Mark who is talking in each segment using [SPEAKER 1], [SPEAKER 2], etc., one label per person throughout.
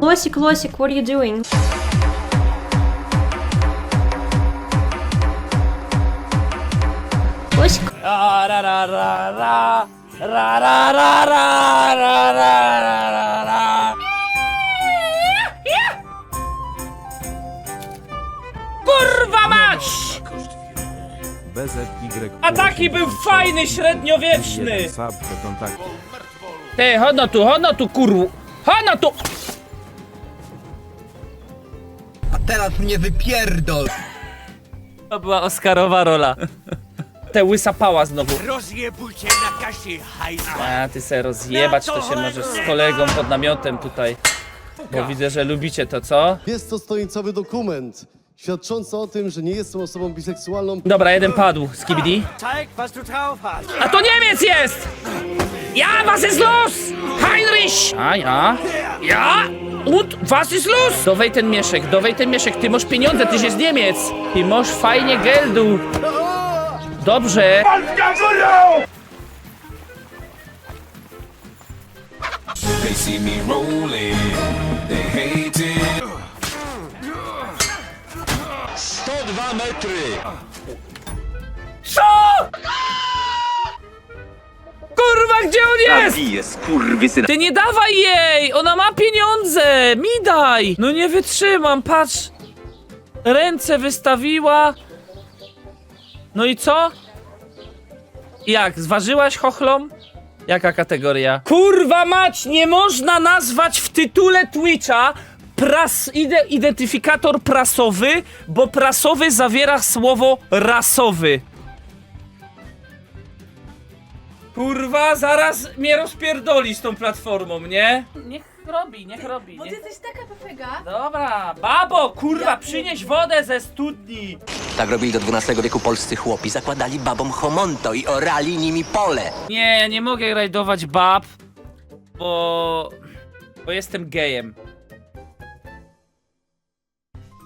[SPEAKER 1] Losik, Losik, what are you doing? Losik.
[SPEAKER 2] Ra, ra, Kurwa mać!
[SPEAKER 3] BZY.
[SPEAKER 2] A taki był fajny, średniowieczny! Ty, chodno tu, chodno tu, kurwu! Chodno tu!
[SPEAKER 4] Teraz mnie wypierdol!
[SPEAKER 2] To była Oscarowa rola. Te łysa pała znowu.
[SPEAKER 5] Rozjebujcie na kasie hajzla.
[SPEAKER 2] A, ty se rozjebać to się możesz z kolegą pod namiotem tutaj. Bo widzę, że lubicie to, co?
[SPEAKER 6] Jest to stronicowy dokument świadczący o tym, że nie jestem osobą biseksualną.
[SPEAKER 2] Dobra, jeden padł. Skibidi.
[SPEAKER 5] Zeig, was du drauf hast.
[SPEAKER 2] A to Niemiec jest! Ja, was ist los? Heinrich! A, ja? Ja? Und was ist los? Dowej ten mieszek, dowej ten mieszek. Ty masz pieniądze, tyś jest Niemiec. Ty masz fajnie geldu. Dobrze.
[SPEAKER 7] They see me rolling, they hate it.
[SPEAKER 4] 102 metry!
[SPEAKER 2] Co? Kurwa, gdzie on jest? Ty nie dawaj jej! Ona ma pieniądze! Mi daj! No nie wytrzymam, patrz! Ręce wystawiła. No i co? Jak, zważyłaś chochlom? Jaka kategoria? Kurwa mać, nie można nazwać w tytule Twitcha pras, ide, identyfikator prasowy, bo prasowy zawiera słowo rasowy. Kurwa, zaraz mnie rozpierdoli z tą platformą, nie? Niech robi, niech robi.
[SPEAKER 8] Bo ty
[SPEAKER 2] Niech...
[SPEAKER 8] jesteś taka papega.
[SPEAKER 2] Dobra, babo, kurwa, przynieś wodę ze studni.
[SPEAKER 9] Tak robili do XII wieku polscy chłopi. Zakładali babom homonto i orali nimi pole.
[SPEAKER 2] Nie, ja nie mogę rajdować bab, bo... bo jestem gejem.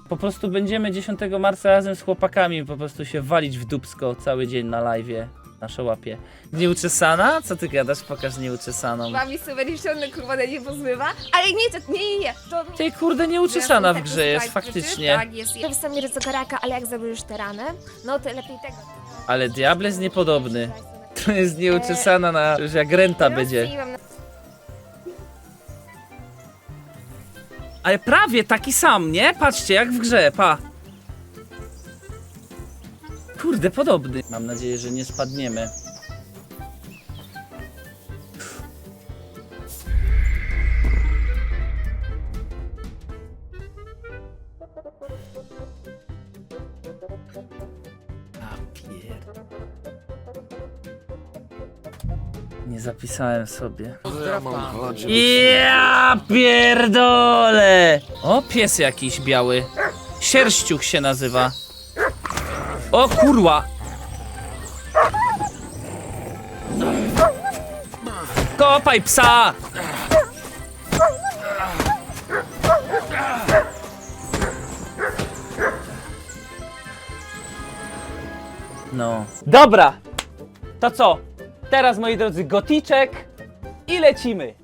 [SPEAKER 2] Po prostu będziemy 10 marca razem z chłopakami po prostu się walić w dupsko cały dzień na live'ie. Nasze łapie. Nieuczesana? Co ty gadasz? Pokaż nieuczesaną.
[SPEAKER 8] Mami ściągnę kurwa nie pozmywa. Ale nie, to nie, nie, nie. To...
[SPEAKER 2] Ty kurde, nieuczesana w grze jest, faktycznie.
[SPEAKER 8] Tak, jest. Ja do karaka, ale jak zrobisz te rany, no to lepiej tego.
[SPEAKER 2] Ale Diable jest niepodobny. To jest nieuczesana na... już jak renta będzie.
[SPEAKER 8] Na-
[SPEAKER 2] Ale prawie taki sam, nie? Patrzcie, jak w grze, pa. Kurde, podobny. Mam nadzieję, że nie spadniemy. Nie zapisałem sobie. Ja pierdolę! O, pies jakiś biały. Sierściuch się nazywa. O kurwa! Kopaj psa! No. Dobra! To co? Teraz moi drodzy, goticzek i lecimy.